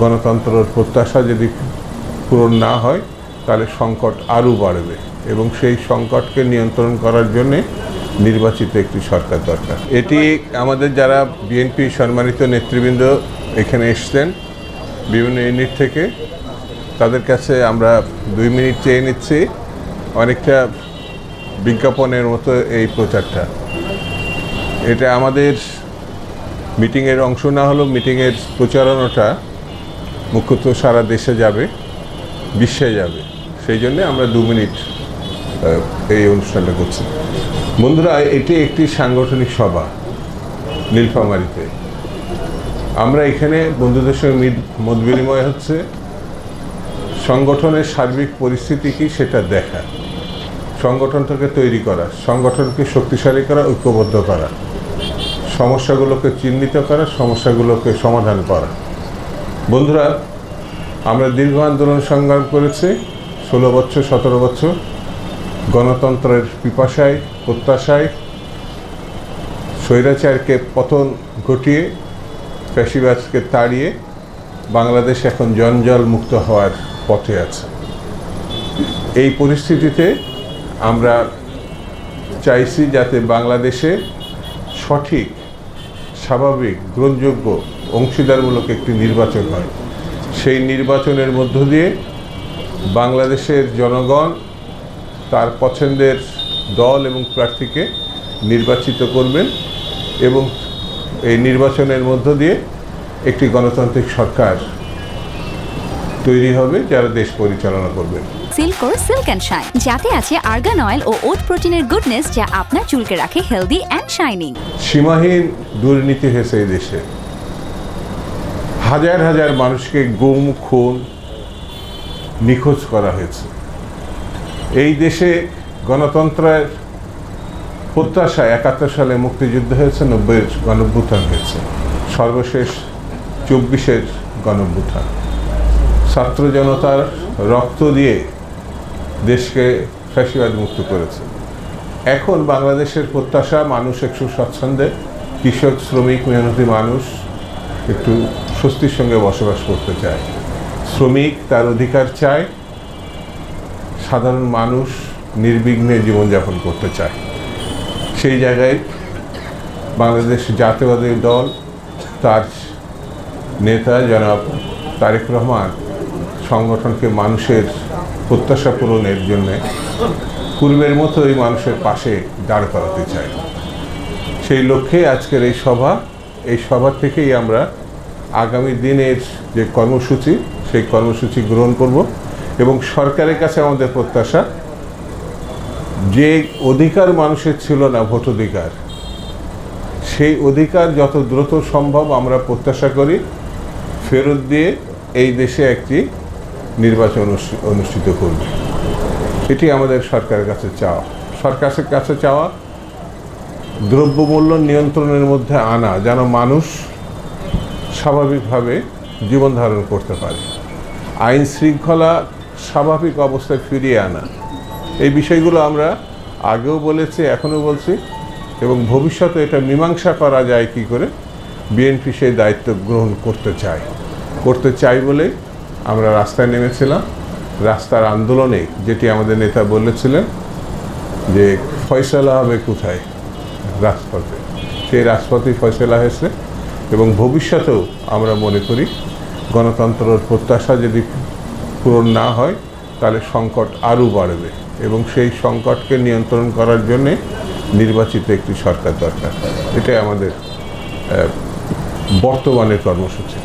গণতন্ত্রের প্রত্যাশা যদি পূরণ না হয়, তাহলে সংকট আরও বাড়বে এবং সেই সংকটকে নিয়ন্ত্রণ করার জন্যে নির্বাচিত একটি সরকার দরকার। এটি আমাদের যারা বিএনপি সম্মানিত নেতৃবৃন্দ এখানে এসছেন, বিভিন্ন ইউনিট থেকে, তাদের কাছে আমরা দুই মিনিট চেয়ে নিচ্ছি অনেকটা বিজ্ঞাপনের মতো এই প্রচারটা। এটা আমাদের মিটিংয়ের অংশ না হলেও মিটিংয়ের প্রচারণাটা মুখ্যত সারা দেশে যাবে, বিশ্বে যাবে। সেই জন্যে আমরা দু মিনিট এই অনুষ্ঠানটা করছি। বন্ধুরা, এটি একটি সাংগঠনিক সভা নীলফামারীতে। আমরা এখানে বন্ধুদের সঙ্গে মিত- বিনিময় হচ্ছে। সংগঠনের সার্বিক পরিস্থিতি কি সেটা দেখা। সংগঠনটাকে তৈরি করা, সংগঠনকে শক্তিশালী করা, ঐক্যবদ্ধ করা। সমস্যাগুলোকে চিহ্নিত করা, সমস্যাগুলোকে সমাধান করা। বন্ধুরা, আমরা দীর্ঘ আন্দোলন সংগ্রাম করেছি, ষোলো বছর, সতেরো বছর। গণতন্ত্রের পিপাসায়, প্রত্যাশায়, স্বৈরাচারকে পতন ঘটিয়ে ফ্যাসিবাজকে তাড়িয়ে, বাংলাদেশ এখন জঞ্জল মুক্ত হওয়ার পথে আছে। এই পরিস্থিতিতে আমরা চাইছি যাতে বাংলাদেশে সঠিক, স্বাভাবিক, গ্রহণযোগ্য অংশীদারমূলক একটি নির্বাচন হয়। সেই নির্বাচনের মধ্য দিয়ে বাংলাদেশের জনগণ তার পছন্দের দল এবং প্রার্থীকে নির্বাচিত করবেন এবং এই নির্বাচনের মধ্য দিয়ে একটি গণতান্ত্রিক সরকার তৈরি হবে যারা দেশ পরিচালনা করবেন সিল্কোর সিল্ক অ্যান্ড শাইন যাতে আছে আর্গান অয়েল ও ওট প্রোটিনের গুডনেস যা আপনার চুলকে রাখে হেলদি অ্যান্ড শাইনিং সীমাহীন দুর্নীতি হয়েছে এই দেশে। হাজার হাজার মানুষকে গুম, খুন, নিখোঁজ করা হয়েছে। এই দেশে গণতন্ত্রের প্রত্যাশায় একাত্তর সালে মুক্তিযুদ্ধ হয়েছে, নব্বইয়ের গণভ্যুত্থান হয়েছে। সর্বশেষ চব্বিশের গণভ্যুত্থান। ছাত্র জনতার রক্ত দিয়ে দেশকে ফ্যাসিবাদ মুক্ত করেছে। এখন বাংলাদেশের প্রত্যাশা, মানুষ একটু স্বচ্ছন্দে, কৃষক, শ্রমিক, মেহনতি মানুষ একটু স্বস্তির সঙ্গে বসবাস করতে চায়। শ্রমিক তার অধিকার চায়, সাধারণ মানুষ নির্বিঘ্নে জীবনযাপন করতে চায়। সেই জায়গায় বাংলাদেশ জাতীয়বাদী দল, তার নেতা জনাব তারেক রহমান সংগঠনকে মানুষের প্রত্যাশা পূরণের জন্যে পূর্বের মতোই মানুষের পাশে দাঁড় করাতে চাই সেই লক্ষ্যে আজকের এই সভা এই সভা থেকেই আমরা আগামী দিনের যে কর্মসূচি, সেই কর্মসূচি গ্রহণ করব এবং সরকারের কাছে আমাদের প্রত্যাশা, যে অধিকার মানুষের ছিল না ভোট অধিকার, সেই অধিকার যত দ্রুত সম্ভব আমরা প্রত্যাশা করি, ফেরত দিয়ে এই দেশে একটি নির্বাচন অনুষ্ঠি- অনুষ্ঠিত করবে। এটি আমাদের সরকারের কাছে চাওয়া। সরকারের কাছে চাওয়া দ্রব্যমূল্য নিয়ন্ত্রণের মধ্যে আনা, যেন মানুষ স্বাভাবিকভাবে জীবন ধারণ করতে পারে। আইন শৃঙ্খলা স্বাভাবিক অবস্থায় ফিরিয়ে আনা। এই বিষয়গুলো আমরা আগেও বলেছি, এখনও বলছি এবং ভবিষ্যতে এটা মীমাংসা করা যায় কি করে? বিএনপি সেই দায়িত্ব গ্রহণ করতে চায়। করতে চাই বলে আমরা রাস্তায় নেমেছিলাম। রাস্তার আন্দোলনে যেটি আমাদের নেতা বলেছিলেন যে, ফয়সলা হবে কোথায়? রাজপথে। সেই রাজপথেই ফয়সলা হয়েছে। এবং ভবিষ্যতেও আমরা মনে করি গণতন্ত্রের প্রত্যাশা যদি পূরণ না হয়, তাহলে সংকট আরও বাড়বে এবং সেই সংকটকে নিয়ন্ত্রণ করার জন্যে নির্বাচিত একটি সরকার দরকার। এটাই আমাদের বর্তমানের কর্মসূচি।